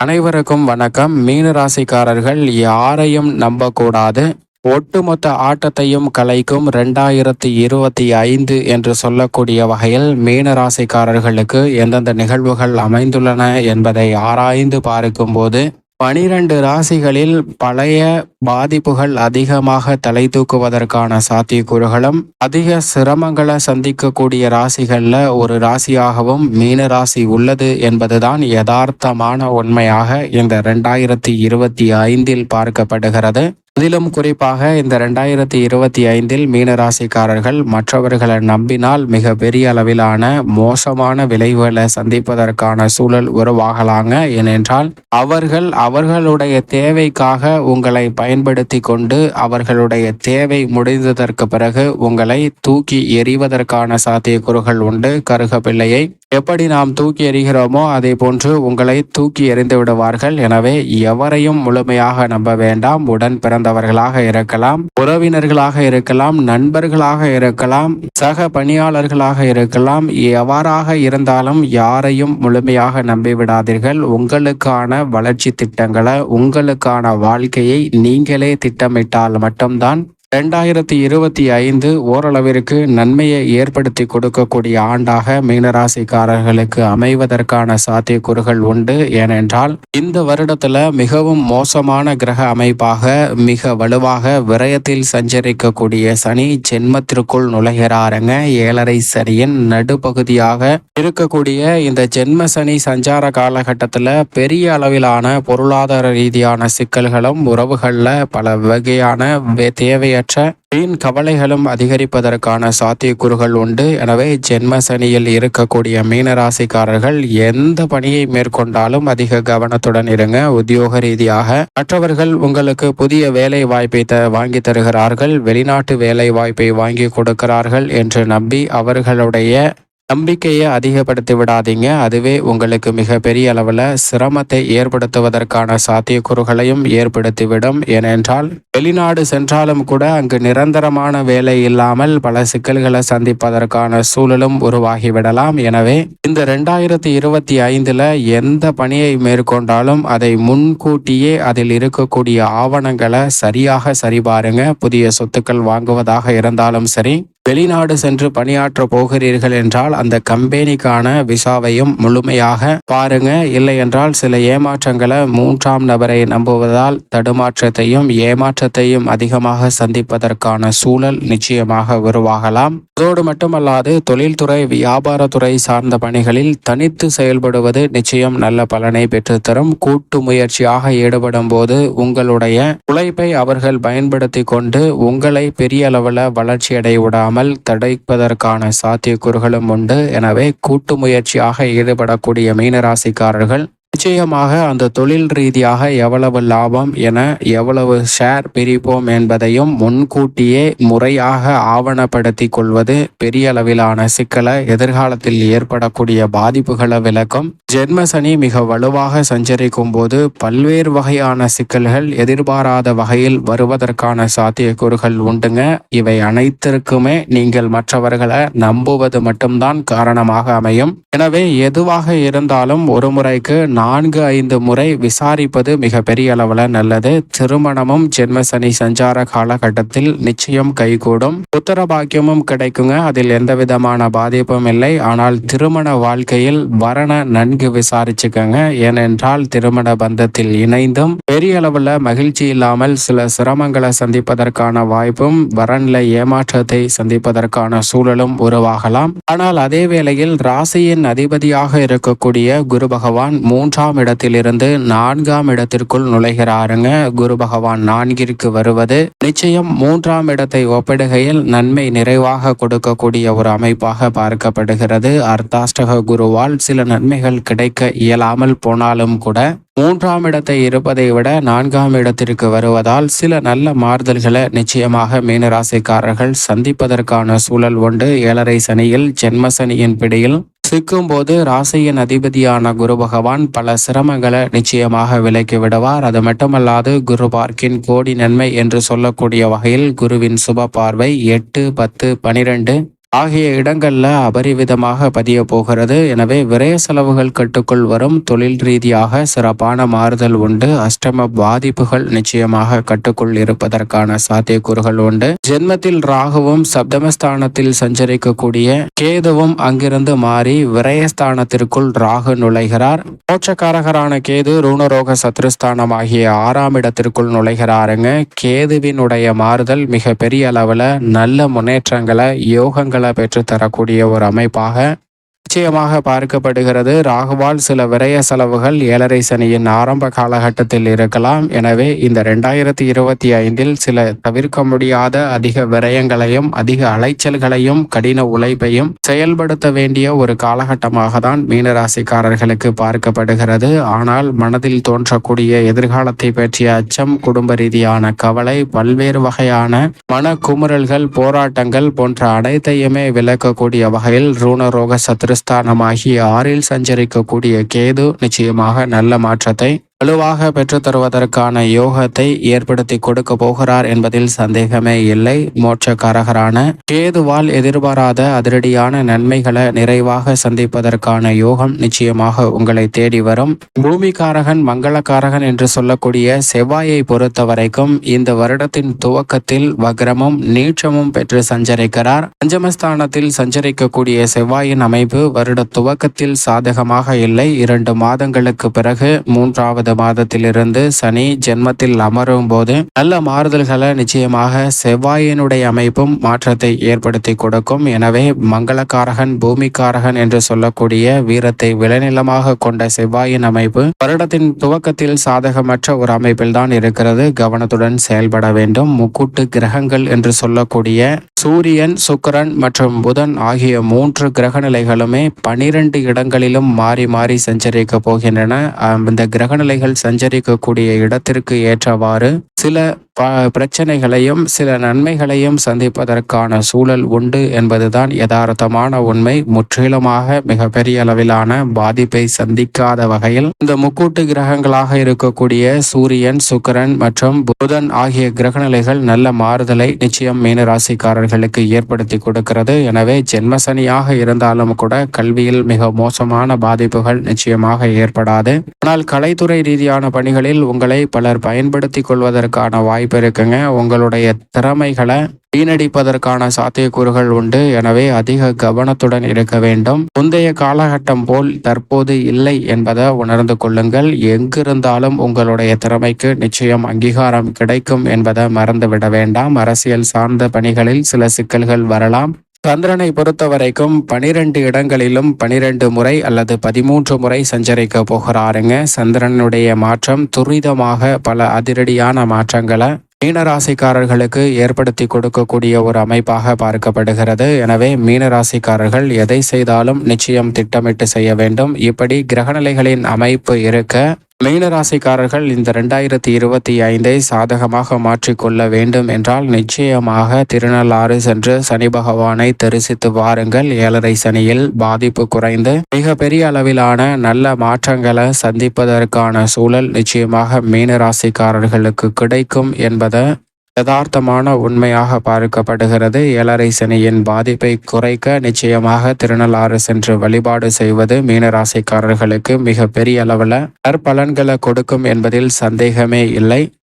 அனைவருக்கும் வணக்கம். மீன ராசிக்காரர்கள் யாரையும் நம்பக்கூடாது. ஒட்டுமொத்த ஆட்டத்தையும் கலைக்கும் ரெண்டாயிரத்தி இருபத்தி ஐந்து என்று சொல்லக்கூடிய வகையில் மீன ராசிக்காரர்களுக்கு எந்தெந்த நிகழ்வுகள் அமைந்துள்ளன என்பதை ஆராய்ந்து பார்க்கும்போது பனிரெண்டு ராசிகளில் பழைய பாதிப்புகள் அதிகமாக தலை தூக்குவதற்கான சாத்தியக்கூறுகளும் அதிக சிரமங்களை சந்திக்கக்கூடிய ராசிகள்ல ஒரு ராசியாகவும் மீன ராசி உள்ளது என்பதுதான் யதார்த்தமான உண்மையாக இந்த ரெண்டாயிரத்தி இருபத்தி ஐந்தில் பார்க்கப்படுகிறது. அதிலும் குறிப்பாக இந்த ரெண்டாயிரத்தி இருபத்தி ஐந்தில் மீனராசிக்காரர்கள் மற்றவர்களை நம்பினால் மிக பெரிய அளவிலான மோசமான விளைவுகளை சந்திப்பதற்கான சூழல் உருவாகலாங்க. ஏனென்றால் அவர்கள் அவர்களுடைய தேவைக்காக உங்களை பயன்படுத்தி கொண்டு அவர்களுடைய தேவை முடிந்ததற்கு பிறகு உங்களை தூக்கி எறிவதற்கான சாத்தியக்கூறுகள் உண்டு. கருகப்பிள்ளையை எப்படி நாம் தூக்கி எறிகிறோமோ அதே போன்று உங்களை தூக்கி எறிந்து விடுவார்கள். எனவே எவரையும் முழுமையாக நம்ப வேண்டாம். உடன் பிறந்தவர்களாக இருக்கலாம் உறவினர்களாக இருக்கலாம் நண்பர்களாக இருக்கலாம் சக பணியாளர்களாக இருக்கலாம். எவ்வாறாக இருந்தாலும் யாரையும் முழுமையாக நம்பிவிடாதீர்கள். உங்களுக்கான வளர்ச்சி திட்டங்களை உங்களுக்கான வாழ்க்கையை நீ நீங்களே திட்டமிட்டால் மட்டும்தான் ரெண்டாயிரத்தி இருபத்தி ஐந்து ஓரளவிற்கு நன்மையை ஏற்படுத்தி கொடுக்கக்கூடிய ஆண்டாக மீனராசிக்காரர்களுக்கு அமைவதற்கான சாத்தியக்கூறுகள் உண்டு. ஏனென்றால் இந்த வருடத்துல மிகவும் மோசமான கிரக அமைப்பாக மிக வலுவாக விரயத்தில் சஞ்சரிக்கக்கூடிய சனி ஜென்மத்திற்குள் நுழைகிறாருங்க. ஏழரை சனியின் நடுப்பகுதியாக இருக்கக்கூடிய இந்த ஜென்ம சனி சஞ்சார காலகட்டத்தில் பெரிய அளவிலான பொருளாதார ரீதியான சிக்கல்களும் உறவுகளில் பல வகையான தேவைய தேவையற்ற வீண் கவலைகளும் அதிகரிப்பதற்கான சாத்தியக்கூறுகள் உண்டு? எனவே ஜென்ம சனியில் இருக்கக்கூடிய மீனராசிக்காரர்கள் எந்த பணியை மேற்கொண்டாலும் அதிக கவனத்துடன் இருங்க. உத்தியோக ரீதியாக மற்றவர்கள் உங்களுக்கு புதிய வேலை வாய்ப்பை த வாங்கி தருகிறார்கள். வெளிநாட்டு வேலை வாய்ப்பை வாங்கி கொடுக்கிறார்கள் என்று நம்பி அவர்களுடைய நம்பிக்கையை அதிகப்படுத்தி விடாதீங்க. அதுவே உங்களுக்கு மிகப்பெரிய அளவில் சிரமத்தை ஏற்படுத்துவதற்கான சாத்தியக்கூறுகளையும் ஏற்படுத்திவிடும். ஏனென்றால் வெளிநாடு சென்றாலும் கூட அங்கு நிரந்தரமான வேலை இல்லாமல் பல சிக்கல்களை சந்திப்பதற்கான சூழலும் உருவாகிவிடலாம். எனவே இந்த ரெண்டாயிரத்தி இருபத்தி ஐந்தில் எந்த பணியை மேற்கொண்டாலும் அதை முன்கூட்டியே அதில் இருக்கக்கூடிய ஆவணங்களை சரியாக சரிபாருங்க. புதிய சொத்துக்கள் வாங்குவதாக இருந்தாலும் சரி வெளிநாடு சென்று பணியாற்ற போகிறீர்கள் என்றால் அந்த கம்பெனிக்கான விசாவையும் முழுமையாக பாருங்க. இல்லை என்றால் சில ஏமாற்றங்களை மூன்றாம் நபரை நம்புவதால் தடுமாற்றத்தையும் ஏமாற்றத்தையும் அதிகமாக சந்திப்பதற்கான சூழல் நிச்சயமாக உருவாகலாம். அதோடு மட்டுமல்லாது தொழில்துறை வியாபாரத்துறை சார்ந்த பணிகளில் தனித்து செயல்படுவது நிச்சயம் நல்ல பலனை பெற்றுத்தரும். கூட்டு முயற்சியாக ஈடுபடும் போது உங்களுடைய உழைப்பை அவர்கள் பயன்படுத்தி கொண்டு உங்களை பெரிய அளவில் வளர்ச்சியடைய விடாமல் இல்லாமல் தடைப்பதற்கான சாத்தியக்கூறுகளும் உண்டு. எனவே கூட்டு முயற்சியாக ஈடுபடக்கூடிய மீனராசிக்காரர்கள் நிச்சயமாக அந்த தொழில் ரீதியாக எவ்வளவு லாபம் என எவ்வளவு ஷேர் பிரிப்போம் என்பதையும் முன்கூட்டியே முறையாக ஆவணப்படுத்தி கொள்வது பெரிய அளவிலான சிக்கலை எதிர்காலத்தில் ஏற்படக்கூடிய பாதிப்புகளை விளக்கும். ஜென்மசனி மிக வலுவாக சஞ்சரிக்கும் போது பல்வேறு வகையான சிக்கல்கள் எதிர்பாராத வகையில் வருவதற்கான சாத்தியக்கூறுகள் உண்டுங்க. இவை அனைத்திற்குமே நீங்கள் மற்றவர்களை நம்புவது மட்டும்தான் காரணமாக அமையும். எனவே எதுவாக இருந்தாலும் ஒரு முறைக்கு நான்கு ஐந்து முறை விசாரிப்பது மிக பெரிய அளவில் நல்லது. திருமணமும் ஜென்மசனி சஞ்சார காலகட்டத்தில் நிச்சயம் கைகூடும். உத்தரபாக்கியமும் கிடைக்குங்க. அதில் எந்த விதமான பாதிப்பும் இல்லை. ஆனால் திருமண வாழ்க்கையில் வரனை நன்கு விசாரிச்சுக்கங்க. ஏனென்றால் திருமண பந்தத்தில் இணைந்தும் பெரிய அளவில் மகிழ்ச்சி இல்லாமல் சில சிரமங்களை சந்திப்பதற்கான வாய்ப்பும் வரன்ல ஏமாற்றத்தை சந்திப்பதற்கான சூழலும் உருவாகலாம். ஆனால் அதே வேளையில் ராசியின் அதிபதியாக இருக்கக்கூடிய குரு பகவான் மூன்று மூன்றாம் இடத்திலிருந்து நான்காம் இடத்திற்குள் நுழைகிறாருங்க. குரு பகவான் நான்கிற்கு வருவது. நிச்சயம் மூன்றாம் இடத்தை ஒப்பிடுகையில் நன்மை நிறைவாக கொடுக்கக்கூடிய ஒரு அமைப்பாக பார்க்கப்படுகிறது. அர்த்தாஷ்டக குருவால் சில நன்மைகள் கிடைக்க இயலாமல் போனாலும் கூட மூன்றாம் இடத்தை இருப்பதை விட நான்காம் இடத்திற்கு வருவதால் சில நல்ல மாறுதல்களை நிச்சயமாக மீனராசிக்காரர்கள் சந்திப்பதற்கான சூழல் உண்டு. ஏழரை சனியில் ஜென்ம சனியின் பிடியில் சிக்கும்போது ராசியின் அதிபதியான குரு பகவான் பல சிரமங்களை நிச்சயமாக விலக்கி விடுவார். அது மட்டுமல்லாது குரு பார்க்கின் கோடி நன்மை என்று சொல்லக்கூடிய வகையில் குருவின் சுப பார்வை எட்டு பத்து பனிரெண்டு ஆகிய இடங்களில் அபரிவிதமாக பதிய போகிறது. எனவே விரய செலவுகள் கட்டுக்குள் வரும். தொழில் ரீதியாக சிறப்பான மாறுதல் உண்டு. அஷ்டம பாதிப்புகள் நிச்சயமாக கட்டுக்குள் இருப்பதற்கான சாத்தியக்கூறுகள் உண்டு. ஜென்மத்தில் ராகுவும் சப்தமஸ்தானத்தில் சஞ்சரிக்கக்கூடிய கேதுவும் அங்கிருந்து மாறி விரயஸ்தானத்திற்குள் ராகு நுழைகிறார். மோட்சக்காரகரான கேது ரூணரோக சத்ருஸ்தானம் ஆகிய ஆறாம் இடத்திற்குள் நுழைகிறாருங்க. கேதுவினுடைய மாறுதல் மிக பெரிய அளவில் நல்ல முன்னேற்றங்களை யோகங்கள் பெற்று தரக்கூடிய ஒரு அமைப்பாக நிச்சயமாக பார்க்கப்படுகிறது. ராகுவால் சில விரய செலவுகள் ஏழரை சனியின் ஆரம்ப காலகட்டத்தில் இருக்கலாம். எனவே இந்த ரெண்டாயிரத்தி இருபத்தி ஐந்தில் சில தவிர்க்க முடியாத அதிக விரயங்களையும் அதிக அலைச்சல்களையும் கடின உழைப்பையும் செயல்படுத்த வேண்டிய ஒரு காலகட்டமாக தான் மீனராசிக்காரர்களுக்கு பார்க்கப்படுகிறது. ஆனால் மனதில் தோன்றக்கூடிய எதிர்காலத்தை பற்றிய அச்சம் குடும்ப ரீதியான கவலை பல்வேறு வகையான மன குமுறல்கள் போராட்டங்கள் போன்ற அனைத்தையுமே விளக்கக்கூடிய வகையில் ரூணரோக சத்ரு ஸ்தானமாகிய ஆறில் சஞ்சரிக்கக்கூடிய கேது நிச்சயமாக நல்ல மாற்றத்தை வலுவாக பெற்றுத் தருவதற்கான யோகத்தை ஏற்படுத்தி கொடுக்க போகிறார் என்பதில் சந்தேகமே இல்லை. மோட்சக்காரகரான கேதுவால் எதிர்பாராத அதிரடியான நன்மைகளை நிறைவாக சந்திப்பதற்கான யோகம் நிச்சயமாக உங்களை தேடி வரும். பூமிக்காரகன் மங்களக்காரகன் என்று சொல்லக்கூடிய செவ்வாயை பொறுத்த வரைக்கும் இந்த வருடத்தின் துவக்கத்தில் வக்ரமும் நீட்சமும் பெற்று சஞ்சரிக்கிறார். பஞ்சமஸ்தானத்தில் சஞ்சரிக்கக்கூடிய செவ்வாயின் அமைப்பு வருட துவக்கத்தில் சாதகமாக இல்லை. இரண்டு மாதங்களுக்கு பிறகு மூன்றாவது மாதத்திலிருந்து சனி ஜென்மத்தில் அமரும் போது நல்ல மாறுதல்களை நிச்சயமாக செவ்வாயினுடைய அமைப்பும் மாற்றத்தை ஏற்படுத்தி கொடுக்கும். எனவே மங்களக்காரகன் பூமிக்காரகன் என்று சொல்லக்கூடிய வீரத்தை விளைநிலமாக கொண்ட செவ்வாயின் அமைப்பு வருடத்தின் துவக்கத்தில் சாதகமற்ற ஒரு அமைப்பில் தான் இருக்கிறது. கவனத்துடன் செயல்பட வேண்டும். முக்கூட்டு கிரகங்கள் என்று சொல்லக்கூடிய சூரியன் சுக்கரன் மற்றும் புதன் ஆகிய மூன்று கிரக நிலைகளுமே பனிரெண்டு இடங்களிலும் மாறி மாறி சஞ்சரிக்க போகின்றன. இந்த கிரகநிலைகள் சஞ்சரிக்கக்கூடிய இடத்திற்கு ஏற்றவாறு சில ப பிரச்சனைகளையும் சில நன்மைகளையும் சந்திப்பதற்கான சூழல் உண்டு என்பதுதான் யதார்த்தமான உண்மை. முற்றிலுமாக மிகப்பெரிய அளவிலான பாதிப்பை சந்திக்காத வகையில் இந்த முக்கூட்டு கிரகங்களாக இருக்கக்கூடிய சூரியன் சுக்கரன் மற்றும் புதன் ஆகிய கிரகநிலைகள் நல்ல மாறுதலை நிச்சயம் மீனராசிக்காரர்களுக்கு ஏற்படுத்தி கொடுக்கிறது. எனவே ஜென்மசனியாக இருந்தாலும் கூட கல்வியில் மிக மோசமான பாதிப்புகள் நிச்சயமாக ஏற்படாது. ஆனால் கலைத்துறை ரீதியான பணிகளில் உங்களை பலர் பயன்படுத்திக் கொள்வதற்கு வாய்ப்பு வாய்ப்பு இருக்குங்க. உங்களுடைய திறமைகளை வீணடிப்பதற்கான சாத்தியக்கூறுகள் உண்டு. எனவே அதிக கவனத்துடன் இருக்க வேண்டும். முந்தைய காலகட்டம் போல் தற்போது இல்லை என்பதை உணர்ந்து கொள்ளுங்கள். எங்கிருந்தாலும் உங்களுடைய திறமைக்கு நிச்சயம் அங்கீகாரம் கிடைக்கும் என்பதை மறந்துவிட வேண்டாம். அரசியல் சார்ந்த பணிகளில் சில சிக்கல்கள் வரலாம். சந்திரனை பொறுத்த வரைக்கும் பனிரெண்டு இடங்களிலும் பனிரெண்டு முறை அல்லது பதிமூன்று முறை சஞ்சரிக்க போகிறாருங்க. சந்திரனுடைய மாற்றம் துரிதமாக பல அதிரடியான மாற்றங்களை மீனராசிக்காரர்களுக்கு ஏற்படுத்தி கொடுக்கக்கூடிய ஒரு அமைப்பாக பார்க்கப்படுகிறது. எனவே மீனராசிக்காரர்கள் எதை செய்தாலும் நிச்சயம் திட்டமிட்டு செய்ய வேண்டும். இப்படி கிரகநிலைகளின் அமைப்பு இருக்க மீனராசிக்காரர்கள் இந்த ரெண்டாயிரத்தி இருபத்தி ஐந்தை சாதகமாக மாற்றிக்கொள்ள வேண்டும் என்றால் நிச்சயமாக திருநள்ளாறு சென்று சனி பகவானை தரிசித்து வாருங்கள். ஏழரை சனியில் பாதிப்பு குறைந்து மிக பெரிய அளவிலான நல்ல மாற்றங்களை சந்திப்பதற்கான சூழல் நிச்சயமாக மீனராசிக்காரர்களுக்கு கிடைக்கும் என்பதை யதார்த்தமான உண்மையாக பார்க்கப்படுகிறது. ஏழரை சனியின் பாதிப்பை குறைக்க நிச்சயமாக திருநள்ளாறு சென்று வழிபாடு செய்வது மீனராசிக்காரர்களுக்கு மிக பெரிய அளவில் நற்பலன்களை கொடுக்கும் என்பதில் சந்தேகமே இல்லை.